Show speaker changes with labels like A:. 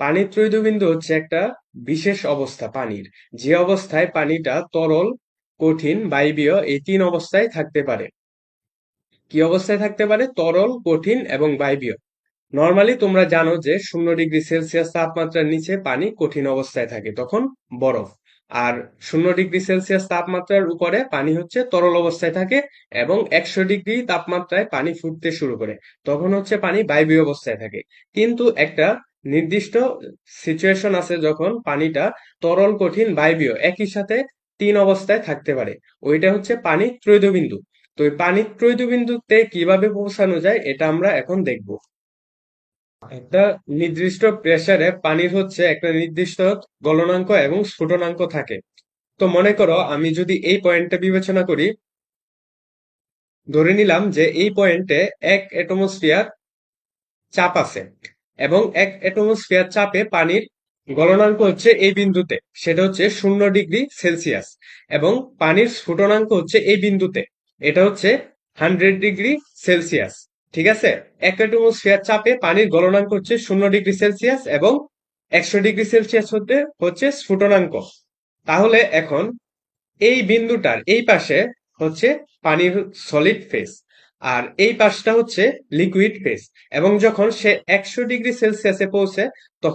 A: পানির ত্রৈধবিন্দু হচ্ছে একটা বিশেষ অবস্থা পানির। যে অবস্থায় পানিটা তরল, কঠিন, বায়বীয় এই তিন অবস্থায় থাকতে পারে। কি অবস্থায় থাকতে পারে? তরল, কঠিন এবং বায়বীয়। নর্মালি তোমরা জানো যে শূন্য ডিগ্রি সেলসিয়াস তাপমাত্রার নিচে পানি কঠিন অবস্থায় থাকে, তখন বরফ। আর শূন্য ডিগ্রি সেলসিয়াস তাপমাত্রার উপরে পানি হচ্ছে তরল অবস্থায় থাকে এবং একশো ডিগ্রি তাপমাত্রায় পানি ফুটতে শুরু করে, তখন হচ্ছে পানি বায়বীয় অবস্থায় থাকে। কিন্তু একটা নির্দিষ্ট সিচুয়েশন আছে যখন পানিটা তরল, কঠিন, বায়বীয় একই সাথে তিন অবস্থায় থাকতে পারে। ওইটা হচ্ছে পানি ত্রৈধবিন্দু তো এই পানি ত্রৈধবিন্দুতে কীভাবে পৌঁছানো যায় এটা আমরা এখন দেখব। একটা নির্দিষ্ট প্রেসারে পানির হচ্ছে একটা নির্দিষ্ট গলনাঙ্ক এবং স্ফুটনাঙ্ক থাকে। তো মনে করো আমি যদি এই পয়েন্টটা বিবেচনা করি, ধরে নিলাম যে এই পয়েন্টে এক অ্যাটমোস্ফিয়ার চাপ আছে। এবং এক অ্যাটমোস্ফিয়ার চাপে পানির গলনাঙ্ক হচ্ছে এই বিন্দুতে, সেটা হচ্ছে শূন্য ডিগ্রি সেলসিয়াস, এবং পানির স্ফুটনাঙ্ক হচ্ছে এই বিন্দুতে, এটা হচ্ছে হান্ড্রেড ডিগ্রি সেলসিয়াস, ঠিক আছে? এক অ্যাটমোস্ফিয়ার চাপে পানির গলনাঙ্ক হচ্ছে শূন্য ডিগ্রি সেলসিয়াস এবং একশো ডিগ্রি সেলসিয়াস হতে হচ্ছে স্ফুটনাঙ্ক তাহলে এখন এই বিন্দুটার এই পাশে হচ্ছে পানির সলিড ফেস আর এই পাশটা হচ্ছে লিকুইড ফেস এবং যখন সে একশো ডিগ্রি সেলসিয়াসে পৌঁছে তখন